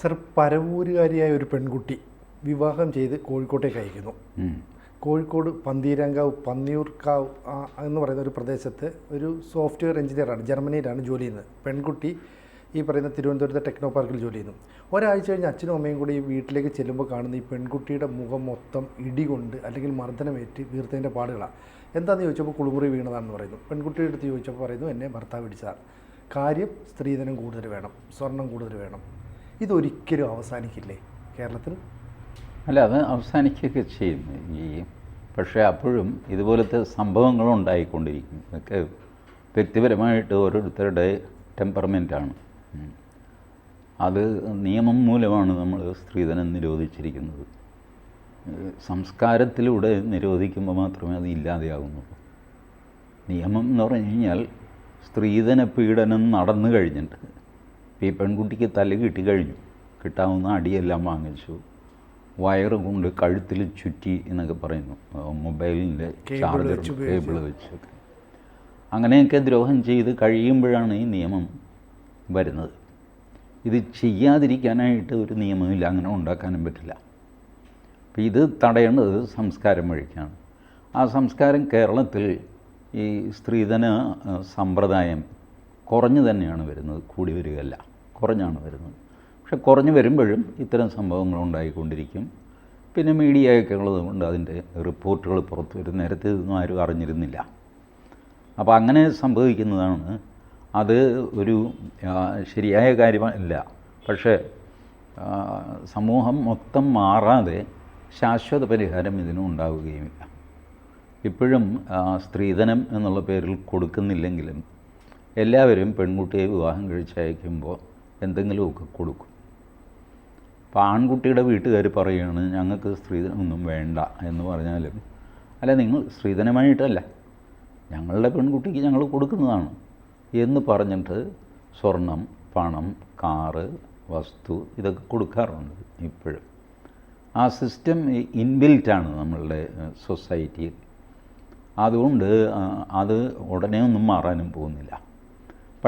Sir പരവൂരുകാരിയായ ഒരു പെൺകുട്ടി വിവാഹം ചെയ്ത് കോഴിക്കോട്ടേക്ക് അയക്കുന്നു. കോഴിക്കോട് പന്തീരങ്കാവ് പന്നിയൂർക്കാവ് എന്ന് പറയുന്ന ഒരു പ്രദേശത്ത് ഒരു സോഫ്റ്റ്വെയർ എഞ്ചിനീയറാണ് ജർമ്മനിയിലാണ് ജോലി ചെയ്യുന്നത്. പെൺകുട്ടി ഈ പറയുന്ന തിരുവനന്തപുരത്തെ ടെക്നോ പാർക്കിൽ ജോലി ചെയ്യുന്നു. ഒരാഴ്ച കഴിഞ്ഞ് അച്ഛനും അമ്മയും കൂടി ഈ വീട്ടിലേക്ക് ചെല്ലുമ്പോൾ കാണുന്ന ഈ പെൺകുട്ടിയുടെ മുഖം മൊത്തം ഇടികൊണ്ട് അല്ലെങ്കിൽ മർദ്ദനമേറ്റ് വീർത്തതിന്റെ പാടുകളാണ്. എന്താണെന്ന് ചോദിച്ചപ്പോൾ കുളിമുറി വീണതാണെന്ന് പറയുന്നു. പെൺകുട്ടിയുടെ അടുത്ത് ചോദിച്ചപ്പോൾ പറയുന്നു എന്നെ ഭർത്താവ് ഇടിച്ചതാണ്. കാര്യം സ്ത്രീധനം കൂടുതൽ വേണം സ്വർണം കൂടുതൽ വേണം. ഇതൊരിക്കലും അവസാനിക്കില്ലേ കേരളത്തിൽ? അല്ല അത് അവസാനിക്കുകയൊക്കെ ചെയ്യും. ഈ പക്ഷേ അപ്പോഴും ഇതുപോലത്തെ സംഭവങ്ങൾ ഉണ്ടായിക്കൊണ്ടിരിക്കും. ഇതൊക്കെ വ്യക്തിപരമായിട്ട് ഓരോരുത്തരുടെ ടെമ്പർമെന്റാണ് അത് നിയമം മൂലമാണ് നമ്മൾ സ്ത്രീധനം നിരോധിച്ചിരിക്കുന്നത്. സംസ്കാരത്തിലൂടെ നിരോധിക്കുമ്പോൾ മാത്രമേ അത് ഇല്ലാതെയാകുന്നുള്ളൂ നിയമം എന്ന് പറഞ്ഞു കഴിഞ്ഞാൽ സ്ത്രീധന പീഡനം നടന്നു കഴിഞ്ഞിട്ട് ഇപ്പം ഈ പെൺകുട്ടിക്ക് തല കിട്ടി കഴിഞ്ഞു. കിട്ടാവുന്ന അടിയെല്ലാം വാങ്ങിച്ചു. വയറ് കൊണ്ട് കഴുത്തിൽ ചുറ്റി എന്നൊക്കെ പറയുന്നു. മൊബൈലിന്റെ ചാർജർ കേബിൾ വെച്ചൊക്കെ. അങ്ങനെയൊക്കെ ദ്രോഹം ചെയ്ത് കഴിയുമ്പോഴാണ് ഈ നിയമം വരുന്നത്. ഇത് ചെയ്യാതിരിക്കാനായിട്ട് ഒരു നിയമമില്ല. അങ്ങനെ ഉണ്ടാക്കാനും പറ്റില്ല. അപ്പോൾ ഇത് തടയേണ്ടത് സംസ്കാരം വഴിക്കാണ്. ആ സംസ്കാരം കേരളത്തിൽ ഈ സ്ത്രീധന സമ്പ്രദായം കുറഞ്ഞു തന്നെയാണ് വരുന്നത് കൂടി വരികയല്ല. കുറഞ്ഞാണ് വരുന്നത്. പക്ഷെ കുറഞ്ഞു വരുമ്പോഴും ഇത്തരം സംഭവങ്ങൾ ഉണ്ടായിക്കൊണ്ടിരിക്കും. പിന്നെ മീഡിയയൊക്കെ ഉള്ളത് കൊണ്ട് അതിന്റെ റിപ്പോർട്ടുകൾ പുറത്തു വരും. നേരത്തെ ഇതൊന്നും ആരും അറിഞ്ഞിരുന്നില്ല. അപ്പോൾ അങ്ങനെ സംഭവിക്കുന്നതാണ്. അത് ഒരു ശരിയായ കാര്യമല്ല പക്ഷേ സമൂഹം മൊത്തം മാറാതെ ശാശ്വത പരിഹാരം ഇതിനും ഉണ്ടാവുകയുമില്ല. ഇപ്പോഴും സ്ത്രീധനം എന്നുള്ള പേരിൽ കൊടുക്കുന്നില്ലെങ്കിലും എല്ലാവരും പെൺകുട്ടിയെ വിവാഹം കഴിച്ചയക്കുമ്പോൾ എന്തെങ്കിലുമൊക്കെ കൊടുക്കും. അപ്പോൾ ആൺകുട്ടിയുടെ വീട്ടുകാർ പറയുകയാണ് ഞങ്ങൾക്ക് സ്ത്രീധനമൊന്നും വേണ്ട എന്ന് പറഞ്ഞാലും അല്ല നിങ്ങൾ സ്ത്രീധനമായിട്ടല്ല ഞങ്ങളുടെ പെൺകുട്ടിക്ക് ഞങ്ങൾ കൊടുക്കുന്നതാണ് എന്ന് പറഞ്ഞിട്ട് സ്വർണം പണം കാറ് വസ്തു ഇതൊക്കെ കൊടുക്കാറുണ്ട് ഇപ്പോഴും. ആ സിസ്റ്റം ഇൻബിൽറ്റാണ് നമ്മളുടെ സൊസൈറ്റിയിൽ. അതുകൊണ്ട് അത് ഉടനെ ഒന്നും മാറാനും പോകുന്നില്ല.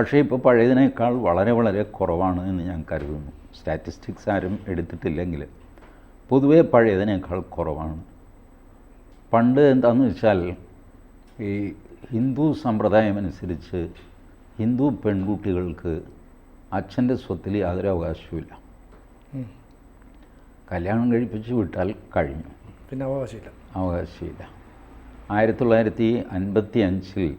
പക്ഷേ ഇപ്പോൾ പഴയതിനേക്കാൾ വളരെ വളരെ കുറവാണ് എന്ന് ഞാൻ കരുതുന്നു. സ്റ്റാറ്റിസ്റ്റിക്സ് ആരും എടുത്തിട്ടില്ലെങ്കിൽ പൊതുവേ പഴയതിനേക്കാൾ കുറവാണ്. പണ്ട് എന്താണെന്ന് വെച്ചാൽ ഈ ഹിന്ദു സമ്പ്രദായം അനുസരിച്ച് ഹിന്ദു പെൺകുട്ടികൾക്ക് അച്ഛന്റെ സ്വത്തിൽ യാതൊരു അവകാശവുമില്ല കല്യാണം കഴിപ്പിച്ച് വിട്ടാൽ കഴിഞ്ഞു. പിന്നെ അവകാശമില്ല. അവകാശമില്ല. ആയിരത്തി തൊള്ളായിരത്തി അൻപത്തി അഞ്ചിൽ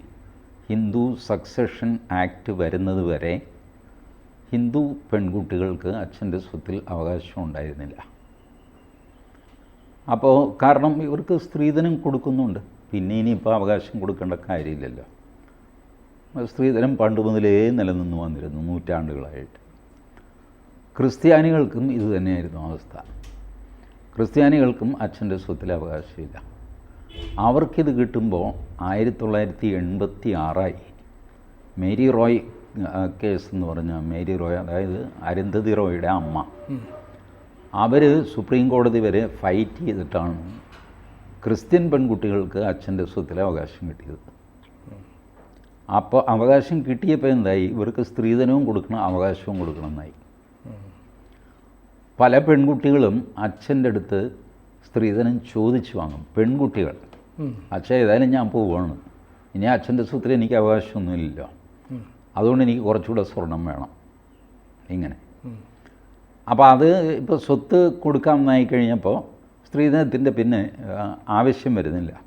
ഹിന്ദു സക്സഷൻ ആക്ട് വരുന്നത് വരെ ഹിന്ദു പെൺകുട്ടികൾക്ക് അച്ഛന്റെ സ്വത്തിൽ അവകാശം ഉണ്ടായിരുന്നില്ല. അപ്പോൾ കാരണം ഇവർക്ക് സ്ത്രീധനം കൊടുക്കുന്നുണ്ട്. പിന്നെ ഇനിയിപ്പോൾ അവകാശം കൊടുക്കേണ്ട കാര്യമില്ലല്ലോ. സ്ത്രീധനം പണ്ട് മുതലേ നിലനിന്ന് വന്നിരുന്നു നൂറ്റാണ്ടുകളായിട്ട്. ക്രിസ്ത്യാനികൾക്കും ഇതുതന്നെയായിരുന്നു അവസ്ഥ. ക്രിസ്ത്യാനികൾക്കും അച്ഛന്റെ സ്വത്തിൽ അവകാശമില്ല. അവർക്കിത് കിട്ടുമ്പോൾ ആയിരത്തി തൊള്ളായിരത്തി എൺപത്തി ആറായി മേരി റോയ് കേസ് എന്ന് പറഞ്ഞാൽ മേരി റോയ് അതായത് അരുന്ധതി റോയുടെ അമ്മ. അവർ സുപ്രീം കോടതി വരെ ഫൈറ്റ് ചെയ്തിട്ടാണ് ക്രിസ്ത്യൻ പെൺകുട്ടികൾക്ക് അച്ഛന്റെ സ്വത്തിലെ അവകാശം കിട്ടിയത്. അപ്പോൾ അവകാശം കിട്ടിയപ്പോൾ എന്തായി? ഇവർക്ക് സ്ത്രീധനവും കൊടുക്കണം അവകാശവും കൊടുക്കണം എന്നായി. പല പെൺകുട്ടികളും അച്ഛന്റെ അടുത്ത് സ്ത്രീധനം ചോദിച്ചു വാങ്ങും. പെൺകുട്ടികൾ. അച്ഛൻ ഏതായാലും ഞാൻ പോവുകയാണ്. ഇനി അച്ഛന്റെ സൂത്രം എനിക്ക് അവകാശമൊന്നുമില്ലല്ലോ. അതുകൊണ്ട് എനിക്ക് കുറച്ചുകൂടെ സ്വർണം വേണം. ഇങ്ങനെ. അപ്പോൾ അത് ഇപ്പോൾ സ്വത്ത് കൊടുക്കാമെന്നായി കഴിഞ്ഞപ്പോൾ സ്ത്രീധനത്തിന്റെ പിന്നെ ആവശ്യം വരുന്നില്ല.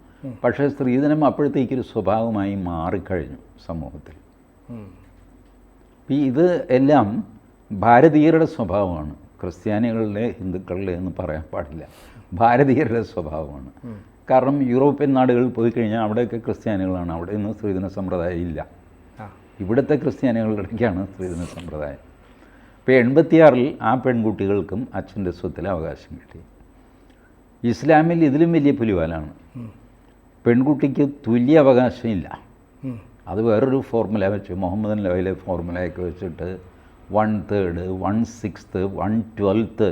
പക്ഷേ സ്ത്രീധനം അപ്പോഴത്തേക്കൊരു സ്വഭാവമായി മാറിക്കഴിഞ്ഞു സമൂഹത്തിൽ. ഇത് എല്ലാം ഭാരതീയരുടെ സ്വഭാവമാണ്. ക്രിസ്ത്യാനികളുടെ ഹിന്ദുക്കളുടെ എന്ന് പറയാൻ പാടില്ല. ഭാരതീയരുടെ സ്വഭാവമാണ്. കാരണം യൂറോപ്യൻ നാടുകളിൽ പോയി കഴിഞ്ഞാൽ അവിടെയൊക്കെ ക്രിസ്ത്യാനികളാണ്. അവിടെ ഒന്നും സ്ത്രീധന സമ്പ്രദായം ഇല്ല. ഇവിടുത്തെ ക്രിസ്ത്യാനികളുടെ ഇടയ്ക്കാണ് സ്ത്രീധന സമ്പ്രദായം. ഇപ്പോൾ എൺപത്തിയാറിൽ ആ പെൺകുട്ടികൾക്കും അച്ഛന്റെ സ്വത്തിൽ അവകാശം കിട്ടി. ഇസ്ലാമിൽ ഇതിലും വലിയ പുലിവാലാണ്. പെൺകുട്ടിക്ക് തുല്യ അവകാശമില്ല ഇല്ല. അത് വേറൊരു ഫോർമുല വെച്ച് മുഹമ്മദൻ ലവയിലെ ഫോർമുലയൊക്കെ വെച്ചിട്ട് one third one sixth one twelfth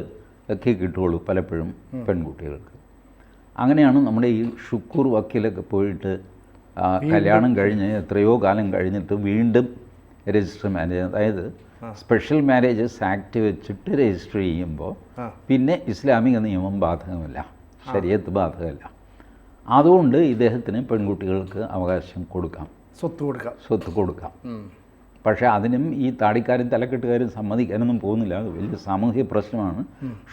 ഒക്കെ കിട്ടുകയുള്ളൂ പലപ്പോഴും പെൺകുട്ടികൾക്ക്. അങ്ങനെയാണ് നമ്മുടെ ഈ ഷുക്കൂർ വക്കീലൊക്കെ പോയിട്ട് കല്യാണം കഴിഞ്ഞ് എത്രയോ കാലം കഴിഞ്ഞിട്ട് വീണ്ടും രജിസ്റ്റർ മാരേജ് അതായത് സ്പെഷ്യൽ മാരേജസ് ആക്ട് വെച്ചിട്ട് രജിസ്റ്റർ ചെയ്യുമ്പോൾ പിന്നെ ഇസ്ലാമിക നിയമം ബാധകമല്ല ശരീരത്ത് ബാധകമല്ല. അതുകൊണ്ട് ഇദ്ദേഹത്തിന് പെൺകുട്ടികൾക്ക് അവകാശം കൊടുക്കാം. സ്വത്ത് കൊടുക്കാം. സ്വത്ത് കൊടുക്കാം. പക്ഷേ അതിനും ഈ താടിക്കാരും തലക്കെട്ടുകാരും സമ്മതിക്കാനൊന്നും പോകുന്നില്ല. അത് വലിയ സാമൂഹിക പ്രശ്നമാണ്.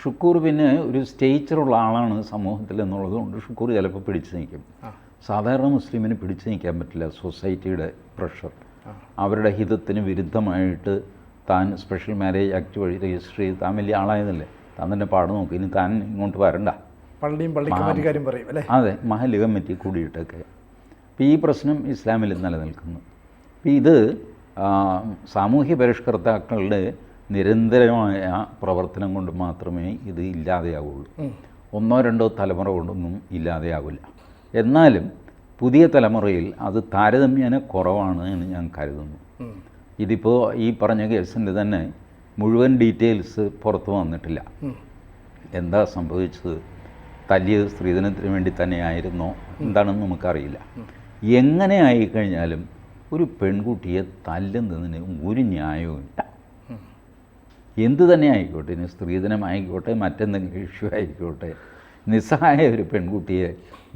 ഷുക്കൂർ പിന്നെ ഒരു സ്റ്റേച്ചറുള്ള ആളാണ് സമൂഹത്തിൽ എന്നുള്ളത് കൊണ്ട് ഷുക്കൂർ ചിലപ്പോൾ പിടിച്ചു നിൽക്കും. സാധാരണ മുസ്ലിമിന് പിടിച്ചു നിൽക്കാൻ പറ്റില്ല സൊസൈറ്റിയുടെ പ്രഷർ. അവരുടെ ഹിതത്തിന് വിരുദ്ധമായിട്ട് താൻ സ്പെഷ്യൽ മാരേജ് ആക്ട് വഴി രജിസ്റ്റർ ചെയ്ത് താൻ വലിയ ആളായതല്ലേ? താൻ തന്നെ പാട് നോക്കി. ഇനി താൻ ഇങ്ങോട്ട് വരണ്ട. പള്ളിയും പള്ളിക്കാരും പറയും അല്ലേ? അതെ മഹൽ കമ്മിറ്റി കൂടിയിട്ടൊക്കെ. അപ്പോൾ ഈ പ്രശ്നം ഇസ്ലാമിൽ നിലനിൽക്കുന്നു. അപ്പോൾ ഇത് സാമൂഹ്യ പരിഷ്കർത്താക്കളുടെ നിരന്തരമായ പ്രവർത്തനം കൊണ്ട് മാത്രമേ ഇത് ഇല്ലാതെയാവുള്ളൂ. ഒന്നോ രണ്ടോ തലമുറ കൊണ്ടൊന്നും ഇല്ലാതെയാവില്ല. എന്നാലും പുതിയ തലമുറയിൽ അത് താരതമ്യേന കുറവാണ് എന്ന് ഞാൻ കരുതുന്നു. ഇതിപ്പോൾ ഈ പറഞ്ഞ കേസിന്റെ തന്നെ മുഴുവൻ ഡീറ്റെയിൽസ് പുറത്തു വന്നിട്ടില്ല. എന്താ സംഭവിച്ചത്? തല്ലിയത് സ്ത്രീധനത്തിന് വേണ്ടി തന്നെയായിരുന്നോ? എന്താണെന്ന് നമുക്കറിയില്ല. എങ്ങനെ ആയിക്കഴിഞ്ഞാലും ഒരു പെൺകുട്ടിയെ തല്ലുന്നതിന് ഒരു ന്യായവുമില്ല. എന്ത് തന്നെ ആയിക്കോട്ടെ ഇനി സ്ത്രീധനമായിക്കോട്ടെ മറ്റെന്തെങ്കിലും ഇഷ്യൂ ആയിക്കോട്ടെ നിസ്സഹായ ഒരു പെൺകുട്ടിയെ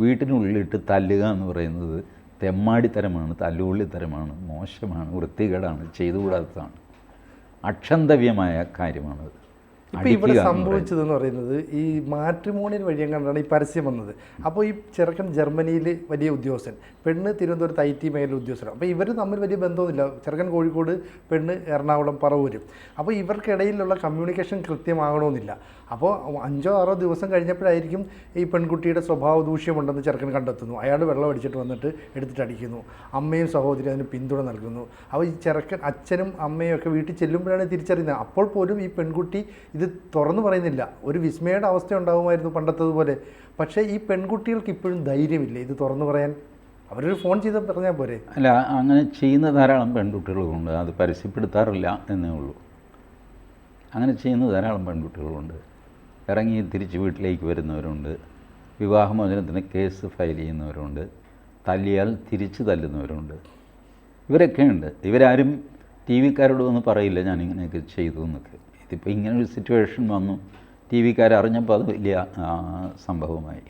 വീട്ടിനുള്ളിലിട്ട് തല്ലുക എന്ന് പറയുന്നത് തെമ്മാടിത്തരമാണ് തല്ലുകൊള്ളിത്തരമാണ് മോശമാണ് വൃത്തികേടാണ് ചെയ്തുകൂടാത്തതാണ്. അക്ഷന്തവ്യമായ കാര്യമാണത്. ഇപ്പൊ ഇവിടെ സംഭവിച്ചത് എന്ന് പറയുന്നത്. സംഭവിച്ചതെന്ന് പറയുന്നത് ഈ മാട്രിമോണിയൽ വഴി കണ്ടാണ് ഈ പരസ്യം വന്നത്? അപ്പോൾ ഈ ചെറുക്കൻ ജർമ്മനിയിൽ വലിയ ഉദ്യോഗസ്ഥൻ പെണ്ണ് തിരുവനന്തപുരത്ത് ഐ ടി മേഖല ഉദ്യോഗസ്ഥൻ അപ്പോൾ ഇവർ തമ്മിൽ വലിയ ബന്ധമൊന്നുമില്ല. ചെറുക്കൻ കോഴിക്കോട് പെണ്ണ് എറണാകുളം പറവൂരും. അപ്പോൾ ഇവർക്കിടയിലുള്ള കമ്മ്യൂണിക്കേഷൻ കൃത്യമാകണമെന്നില്ല. അപ്പോൾ അഞ്ചോ ആറോ ദിവസം കഴിഞ്ഞപ്പോഴായിരിക്കും ഈ പെൺകുട്ടിയുടെ സ്വഭാവ ദൂഷ്യമുണ്ടെന്ന് ചെറുക്കൻ കണ്ടെത്തുന്നു. അയാൾ വെള്ളം അടിച്ചിട്ട് വന്നിട്ട് എടുത്തിട്ട് അടിക്കുന്നു. അമ്മയും സഹോദരി അതിന് പിന്തുണ നൽകുന്നു. അപ്പോൾ ഈ ചെറുക്കൻ അച്ഛനും അമ്മയും ഒക്കെ വീട്ടിൽ ചെല്ലുമ്പോഴാണ് തിരിച്ചറിയുന്നത്. അപ്പോൾ പോലും ഈ പെൺകുട്ടി ഇത് തുറന്നു പറയുന്നില്ല. ഒരു വിസ്മയുടെ അവസ്ഥ ഉണ്ടാകുമായിരുന്നു പണ്ടത്തതുപോലെ. പക്ഷേ ഈ പെൺകുട്ടികൾക്ക് ഇപ്പോഴും ധൈര്യമില്ല ഇത് തുറന്നു പറയാൻ? അവരൊരു ഫോൺ ചെയ്ത് പറഞ്ഞാൽ പോരെ. അല്ല അങ്ങനെ ചെയ്യുന്ന ധാരാളം പെൺകുട്ടികളുമുണ്ട് അത് പരസ്യപ്പെടുത്താറില്ല എന്നേ ഉള്ളൂ. അങ്ങനെ ചെയ്യുന്ന ധാരാളം പെൺകുട്ടികളുണ്ട്. ഇറങ്ങി തിരിച്ച് വീട്ടിലേക്ക് വരുന്നവരുണ്ട്. വിവാഹമോചനത്തിന് കേസ് ഫയൽ ചെയ്യുന്നവരുണ്ട്. തല്ലിയാൽ തിരിച്ച് തല്ലുന്നവരുണ്ട്. ഇവരൊക്കെയുണ്ട്. ഇവരാരും ടി വിക്കാരോട് ഒന്നും പറയില്ല ഞാനിങ്ങനെയൊക്കെ ചെയ്തു എന്നൊക്കെ. ഇതിപ്പോൾ ഒരു സിറ്റുവേഷൻ വന്നു. ടി വിക്കാർ അറിഞ്ഞപ്പോൾ അത് വലിയ സംഭവമായി.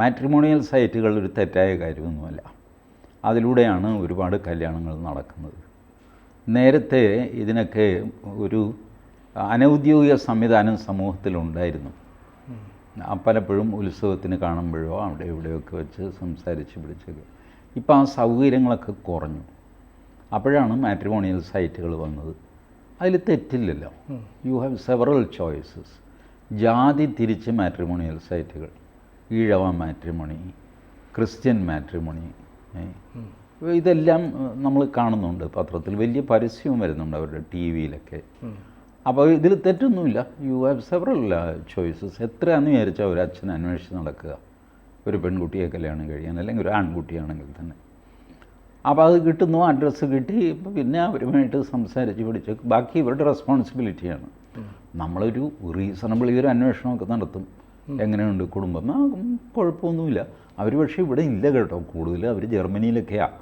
മാട്രിമോണിയൽ സൈറ്റുകൾ ഒരു തെറ്റായ കാര്യമൊന്നുമല്ല. അതിലൂടെയാണ് ഒരുപാട് കല്യാണങ്ങൾ നടക്കുന്നത്. നേരത്തെ ഇതിനൊക്കെ ഒരു അനൗദ്യോഗിക സംവിധാനം സമൂഹത്തിലുണ്ടായിരുന്നു പലപ്പോഴും ഉത്സവത്തിന് കാണുമ്പോഴോ അവിടെ ഇവിടെയൊക്കെ വെച്ച് സംസാരിച്ച് പിടിച്ചൊക്കെ. ഇപ്പോൾ ആ സൗകര്യങ്ങളൊക്കെ കുറഞ്ഞു. അപ്പോഴാണ് മാട്രിമോണിയൽ സൈറ്റുകൾ വന്നത്. അതിൽ തെറ്റില്ലല്ലോ. യു ഹാവ് സെവറൽ ചോയ്സസ് ജാതി തിരിച്ച് മാട്രിമോണിയൽ സൈറ്റുകൾ. ഈഴവ മാട്രിമോണി ക്രിസ്ത്യൻ മാട്രിമോണി ഇതെല്ലാം നമ്മൾ കാണുന്നുണ്ട്. പത്രത്തിൽ വലിയ പരസ്യവും വരുന്നുണ്ട് അവരുടെ ടി വിയിലൊക്കെ. അപ്പോൾ ഇതിൽ തെറ്റൊന്നുമില്ല. യു ഹാവ് സെവറൽ ചോയ്സസ് എത്രയാണെന്ന് വിചാരിച്ചാൽ ഒരു അച്ഛൻ അന്വേഷിച്ച് നടക്കുക. ഒരു പെൺകുട്ടിയെ കല്യാണം കഴിയാൻ അല്ലെങ്കിൽ ഒരു ആൺകുട്ടിയാണെങ്കിൽ തന്നെ. അപ്പോൾ അത് കിട്ടുന്നു അഡ്രസ്സ് കിട്ടി. ഇപ്പോൾ പിന്നെ അവരുമായിട്ട് സംസാരിച്ച് പിടിച്ച് ബാക്കി ഇവരുടെ റെസ്പോൺസിബിലിറ്റിയാണ് നമ്മളൊരു റീസണബിൾ ഈ ഒരു അന്വേഷണമൊക്കെ നടത്തും. എങ്ങനെയുണ്ട് കുടുംബം? ആ കുഴപ്പമൊന്നുമില്ല. അവർ പക്ഷേ ഇവിടെ ഇല്ല കേട്ടോ. കൂടുതൽ അവർ ജർമ്മനിയിലൊക്കെയാണ്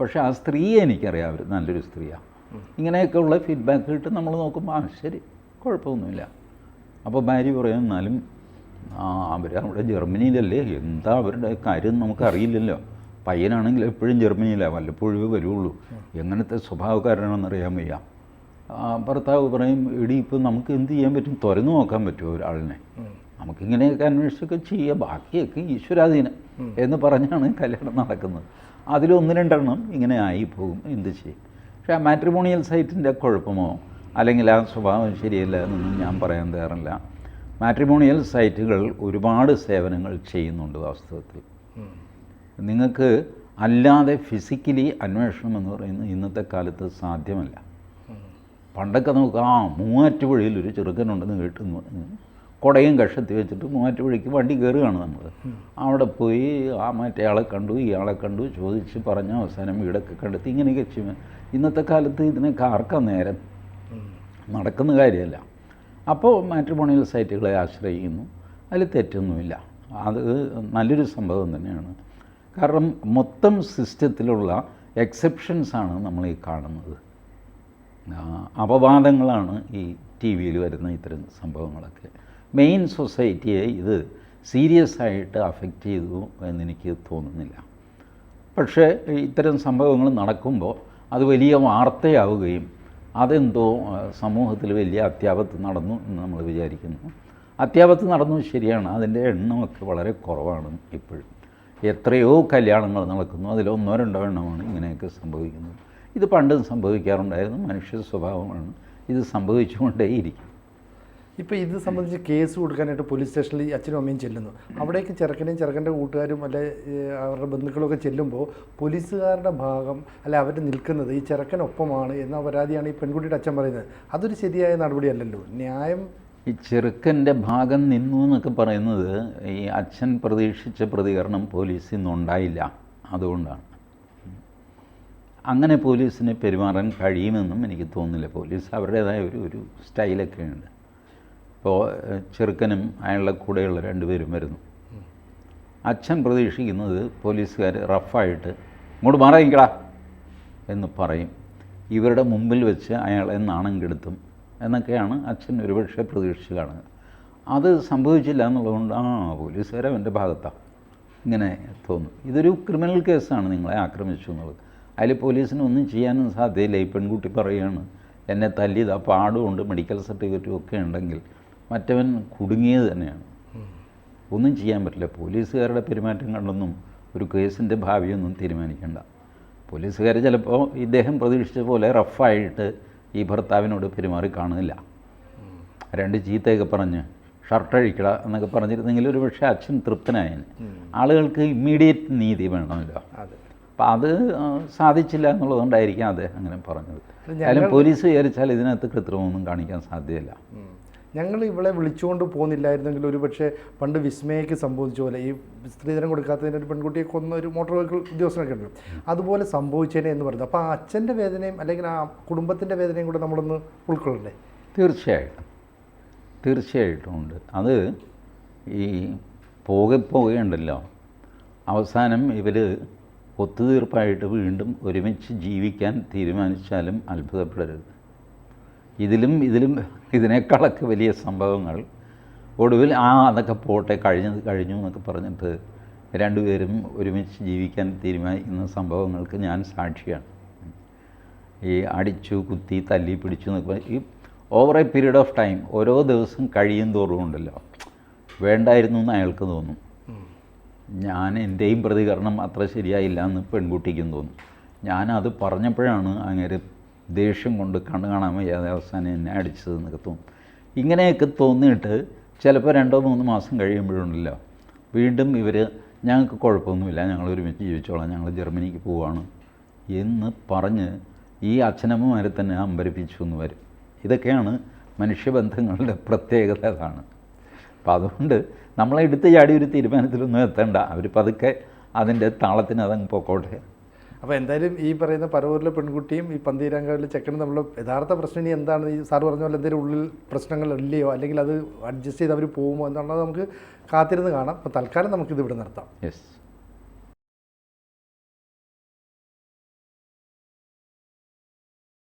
പക്ഷേ ആ സ്ത്രീയെ എനിക്കറിയാം അവർ നല്ലൊരു സ്ത്രീയാണ് ഇങ്ങനെയൊക്കെയുള്ള ഫീഡ്ബാക്ക് കിട്ടും. നമ്മൾ നോക്കുമ്പോൾ ആ ശരി കുഴപ്പമൊന്നുമില്ല. അപ്പോൾ ഭാര്യ പറയും എന്നാലും അവർ അവിടെ ജർമ്മനിയിലല്ലേ? എന്താ അവരുടെ കാര്യം നമുക്കറിയില്ലല്ലോ പയ്യനാണെങ്കിൽ എപ്പോഴും ജർമ്മനിയിലാണ് വല്ലപ്പോഴും വരുള്ളൂ. എങ്ങനത്തെ സ്വഭാവക്കാരനാണെന്നറിയാൻ വയ്യ. ഭർത്താവ് പറയും എടി ഇപ്പം നമുക്ക് എന്ത് ചെയ്യാൻ പറ്റും? തുറന്നു നോക്കാൻ പറ്റുമോ ഒരാളിനെ? നമുക്കിങ്ങനെയൊക്കെ അന്വേഷിച്ചൊക്കെ ചെയ്യാം. ബാക്കിയൊക്കെ ഈശ്വരാധീനം. എന്ന് പറഞ്ഞാണ് കല്യാണം നടക്കുന്നത്. അതിലൊന്ന് രണ്ടെണ്ണം ഇങ്ങനെ ആയിപ്പോകും. എന്ത് ചെയ്യും? പക്ഷേ ആ മാട്രിമോണിയൽ സൈറ്റിന്റെ കുഴപ്പമോ? അല്ലെങ്കിൽ ആ സ്വഭാവം ശരിയല്ല എന്നൊന്നും ഞാൻ പറയാൻ തയ്യാറില്ല. മാട്രിമോണിയൽ സൈറ്റുകൾ ഒരുപാട് സേവനങ്ങൾ ചെയ്യുന്നുണ്ട് വാസ്തവത്തിൽ. നിങ്ങൾക്ക് അല്ലാതെ ഫിസിക്കലി അന്വേഷണം എന്ന് പറയുന്നത് ഇന്നത്തെ കാലത്ത് സാധ്യമല്ല. പണ്ടൊക്കെ നമുക്ക് ആ മൂവാറ്റുപുഴയിൽ ഒരു ചെറുക്കനുണ്ടെന്ന് കേട്ടെന്ന് പറഞ്ഞു കുടയും കഷത്തി വെച്ചിട്ട് മൂവാറ്റുപുഴയ്ക്ക് വണ്ടി കയറുകയാണ് നമ്മൾ അവിടെ പോയി ആ മറ്റേ ആളെ കണ്ടു ഇയാളെ കണ്ടു ചോദിച്ച് പറഞ്ഞ അവസാനം വീടൊക്കെ കണ്ടെത്തി. ഇങ്ങനെയൊക്കെ ചെയ്യുമ്പോൾ ഇന്നത്തെ കാലത്ത് ഇതിനൊക്കെ ആർക്കാ നേരം? നടക്കുന്ന കാര്യമല്ല. അപ്പോൾ മാട്രിമോണിയൽ സൈറ്റുകളെ ആശ്രയിക്കുന്നു. അതിൽ തെറ്റൊന്നുമില്ല. അത് നല്ലൊരു സംഭവം തന്നെയാണ്. കാരണം മൊത്തം സിസ്റ്റത്തിലുള്ള എക്സെപ്ഷൻസാണ് നമ്മൾ ഈ കാണുന്നത്. അപവാദങ്ങളാണ് ഈ ടി വിയിൽ വരുന്ന ഇത്തരം സംഭവങ്ങളൊക്കെ. മെയിൻ സൊസൈറ്റിയെ ഇത് സീരിയസ് ആയിട്ട് അഫക്റ്റ് ചെയ്തു എന്നെനിക്ക് തോന്നുന്നില്ല. പക്ഷേ ഇത്തരം സംഭവങ്ങൾ നടക്കുമ്പോൾ അത് വലിയ വാർത്തയാവുകയും അതെന്തോ സമൂഹത്തിൽ വലിയ അത്യാപത്ത് നടന്നു എന്ന് നമ്മൾ വിചാരിക്കുന്നു. അത്യാപത്ത് നടന്നു ശരിയാണ് അതിന്റെ എണ്ണമൊക്കെ വളരെ കുറവാണ് ഇപ്പോഴും. എത്രയോ കല്യാണങ്ങൾ നടക്കുന്നു. അതിലൊന്നോ രണ്ടോ എണ്ണമാണ് ഇങ്ങനെയൊക്കെ സംഭവിക്കുന്നത്. ഇത് പണ്ടും സംഭവിക്കാറുണ്ടായിരുന്നു. മനുഷ്യ സ്വഭാവമാണ് ഇത് സംഭവിച്ചുകൊണ്ടേയിരിക്കും. ഇപ്പോൾ ഇത് സംബന്ധിച്ച് കേസ് കൊടുക്കാനായിട്ട് പോലീസ് സ്റ്റേഷനിൽ അച്ഛനും അമ്മയും ചെല്ലുന്നു. അവിടേക്ക് ചെറുക്കനെയും ചെറുക്കന്റെ കൂട്ടുകാരും അല്ലെ അവരുടെ ബന്ധുക്കളൊക്കെ ചെല്ലുമ്പോൾ പോലീസുകാരുടെ ഭാഗം അല്ലെ അവർ നിൽക്കുന്നത് ഈ ചെറുക്കനൊപ്പമാണ് എന്ന പരാതിയാണ് ഈ പെൺകുട്ടിയുടെ അച്ഛൻ പറയുന്നത്. അതൊരു ശരിയായ നടപടിയല്ലല്ലോ. ന്യായം ഈ ചെറുക്കന്റെ ഭാഗം നിന്നു എന്നൊക്കെ പറയുന്നത് ഈ അച്ഛൻ പ്രതീക്ഷിച്ച പ്രതികരണം പോലീസിൽ നിന്നുണ്ടായില്ല. അതുകൊണ്ടാണ്. അങ്ങനെ പോലീസിനെ പെരുമാറാൻ കഴിയുമെന്നും എനിക്ക് തോന്നുന്നില്ല. പോലീസ് അവരുടേതായ ഒരു ഒരു സ്റ്റൈലൊക്കെ ഉണ്ട്. ഇപ്പോൾ ചെറുക്കനും അയാളുടെ കൂടെയുള്ള രണ്ടുപേരും വരുന്നു. അച്ഛൻ പ്രതീക്ഷിക്കുന്നത് പോലീസുകാർ റഫായിട്ട് ഇങ്ങോട്ട് മാറിയിക്കടാ എന്ന് പറയും. ഇവരുടെ മുമ്പിൽ വെച്ച് അയാളെ നാണം കെടുത്തും എന്നൊക്കെയാണ് അച്ഛൻ ഒരുപക്ഷെ പ്രതീക്ഷിച്ച് കാണുക അത് സംഭവിച്ചില്ല എന്നുള്ളതുകൊണ്ട് ആ പോലീസുകാരെ അവന്റെ ഭാഗത്താണ് ഇങ്ങനെ തോന്നും. ഇതൊരു ക്രിമിനൽ കേസാണ് നിങ്ങളെ ആക്രമിച്ചു എന്നുള്ളത് അതിൽ പോലീസിന് ഒന്നും ചെയ്യാനും സാധ്യതയില്ല. ഈ പെൺകുട്ടി പറയുകയാണ് എന്നെ തല്ലിയത് ആ പാടുമുണ്ട് മെഡിക്കൽ സർട്ടിഫിക്കറ്റും ഒക്കെ ഉണ്ടെങ്കിൽ മറ്റവൻ കുടുങ്ങിയത് തന്നെയാണ്. ഒന്നും ചെയ്യാൻ പറ്റില്ല. പോലീസുകാരുടെ പെരുമാറ്റം കണ്ടൊന്നും ഒരു കേസിന്റെ ഭാവിയൊന്നും തീരുമാനിക്കേണ്ട. പോലീസുകാർ ചിലപ്പോൾ ഇദ്ദേഹം പ്രതീക്ഷിച്ച പോലെ റഫായിട്ട് ഈ ഭർത്താവിനോട് പെരുമാറി കാണുന്നില്ല. രണ്ട് ചീത്തയൊക്കെ പറഞ്ഞ് ഷർട്ട് അഴിക്കട എന്നൊക്കെ പറഞ്ഞിരുന്നെങ്കിൽ ഒരു പക്ഷേ അച്ഛൻ തൃപ്തനായന്. ആളുകൾക്ക് ഇമ്മീഡിയറ്റ് നീതി വേണമല്ലോ. അതെ. അപ്പം അത് സാധിച്ചില്ല എന്നുള്ളതുകൊണ്ടായിരിക്കാം അദ്ദേഹം അങ്ങനെ പറഞ്ഞത്. എന്തായാലും പോലീസ് വിചാരിച്ചാൽ ഇതിനകത്ത് കൃത്രിമമൊന്നും കാണിക്കാൻ സാധ്യതയില്ല. ഞങ്ങൾ ഇവളെ വിളിച്ചുകൊണ്ട് പോകുന്നില്ലായിരുന്നെങ്കിൽ ഒരു പക്ഷേ പണ്ട് വിസ്മയക്ക് സംഭവിച്ച പോലെ ഈ സ്ത്രീധനം കൊടുക്കാത്തതിന് ഒരു പെൺകുട്ടിയെ കൊന്ന ഒരു മോട്ടോർ വെഹിക്കിൾ ഉദ്യോഗസ്ഥനൊക്കെ ഉണ്ട്. അതുപോലെ സംഭവിച്ചേനെ എന്ന് പറയുന്നത്. അപ്പോൾ ആ അച്ഛന്റെ വേദനയും അല്ലെങ്കിൽ ആ കുടുംബത്തിന്റെ വേദനയും കൂടെ നമ്മളൊന്ന് ഉൾക്കൊള്ളണ്ടേ? തീർച്ചയായിട്ടും. തീർച്ചയായിട്ടും ഉണ്ട്. അത് ഈ പോകെ പോകേണ്ടല്ലോ. അവസാനം ഇവർ ഒത്തുതീർപ്പായിട്ട് വീണ്ടും ഒരുമിച്ച് ജീവിക്കാൻ തീരുമാനിച്ചാലും അത്ഭുതപ്പെടരുത്. ഇതിലും ഇതിലും ഇതിനേക്കാളൊക്കെ വലിയ സംഭവങ്ങൾ. ഒടുവിൽ ആ അതൊക്കെ പോട്ടെ കഴിഞ്ഞത് കഴിഞ്ഞു എന്നൊക്കെ പറഞ്ഞിട്ട് രണ്ടുപേരും ഒരുമിച്ച് ജീവിക്കാൻ തീരുമാനിക്കുന്ന സംഭവങ്ങൾക്ക് ഞാൻ സാക്ഷിയാണ്. ഈ അടിച്ചു കുത്തി തല്ലി പിടിച്ചു എന്നൊക്കെ ഈ over a period of time ഓരോ ദിവസം കഴിയും തോറും ഉണ്ടല്ലോ. വേണ്ടായിരുന്നു എന്ന് അയാൾക്ക് തോന്നും. ഞാൻ എന്റെയും പ്രതികരണം അത്ര ശരിയായില്ല എന്ന് പെൺകുട്ടിക്കും തോന്നും. ഞാനത് പറഞ്ഞപ്പോഴാണ് അങ്ങനെ ദേഷ്യം കൊണ്ട് കണ്ണു കാണാൻ വയ്യാതെ അവസാനം എന്നെ അടിച്ചത് എന്നൊക്കെ തോന്നും. ഇങ്ങനെയൊക്കെ തോന്നിയിട്ട് ചിലപ്പോൾ രണ്ടോ മൂന്ന് മാസം കഴിയുമ്പോഴുണ്ടല്ലോ. വീണ്ടും ഇവർ ഞങ്ങൾക്ക് കുഴപ്പമൊന്നുമില്ല ഞങ്ങൾ ഒരുമിച്ച് ജീവിച്ചോളാം ഞങ്ങൾ ജർമ്മനിക്ക് പോവാണ് എന്ന് പറഞ്ഞ് ഈ അച്ഛനമ്മമാരെ തന്നെ അമ്പരപ്പിച്ചു എന്ന് വരും. ഇതൊക്കെയാണ് മനുഷ്യബന്ധങ്ങളുടെ പ്രത്യേകത അതാണ്. അപ്പം അതുകൊണ്ട് നമ്മളെ എടുത്ത് ചാടി ഒരു തീരുമാനത്തിലൊന്നും എത്തണ്ട. അവർ പതുക്കെ അതിന്റെ താളത്തിന് അതങ്ങ് പൊക്കോട്ടെ. അപ്പോൾ എന്തായാലും ഈ പറയുന്ന പരവൂരിലെ പെൺകുട്ടിയും ഈ പന്തീരാങ്കാവിലെ ചെക്കനും തമ്മിലുള്ള യഥാർത്ഥ പ്രശ്നം ഇനി എന്താണ്? ഈ സാർ പറഞ്ഞ പോലെ എന്തെങ്കിലും ഉള്ളിൽ പ്രശ്നങ്ങൾ ഇല്ലയോ അല്ലെങ്കിൽ അത് അഡ്ജസ്റ്റ് ചെയ്ത് അവർ പോകുമോ എന്നുള്ളത് നമുക്ക് കാത്തിരുന്ന് കാണാം. അപ്പോൾ തൽക്കാലം നമുക്കിത് ഇവിടെ നിർത്താം. യെസ്